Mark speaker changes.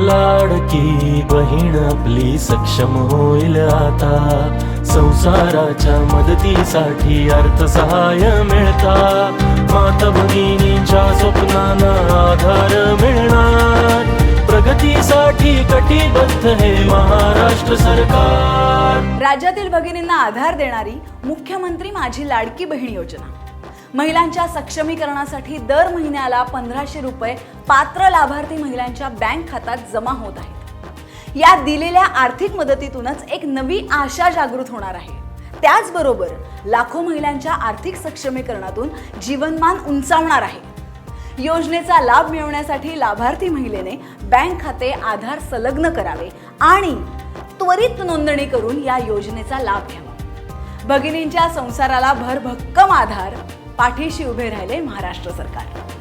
Speaker 1: लाडकी बहीण आपली सक्षम होईल आता. संसाराच्या मदतीसाठी अर्थसहाय्य मिळता. माता भगिनीच्या स्वप्नांना आधार मिळणार. प्रगतीसाठी कटिबद्ध हे महाराष्ट्र सरकार.
Speaker 2: राज्यातील भगिनींना आधार देणारी मुख्यमंत्री माझी लाडकी बहीण योजना. महिलांच्या सक्षमीकरणासाठी दर महिन्याला पंधराशे रुपये पात्र लाभार्थी महिलांच्या बँक खात्यात जमा होत आहेत. या दिलेल्या आर्थिक मदतीतूनच एक नवी आशा जागृत होणार आहे. त्याचबरोबर लाखो महिलांच्या आर्थिक सक्षमीकरणातून जीवनमान उंचावणार आहे. योजनेचा लाभ मिळवण्यासाठी लाभार्थी महिलेने बँक खाते आधार संलग्न करावे आणि त्वरित नोंदणी करून या योजनेचा लाभ घ्यावा. भगिनींच्या संसाराला भरभक्कम आधार पाठीशी उभे राहिले महाराष्ट्र सरकार.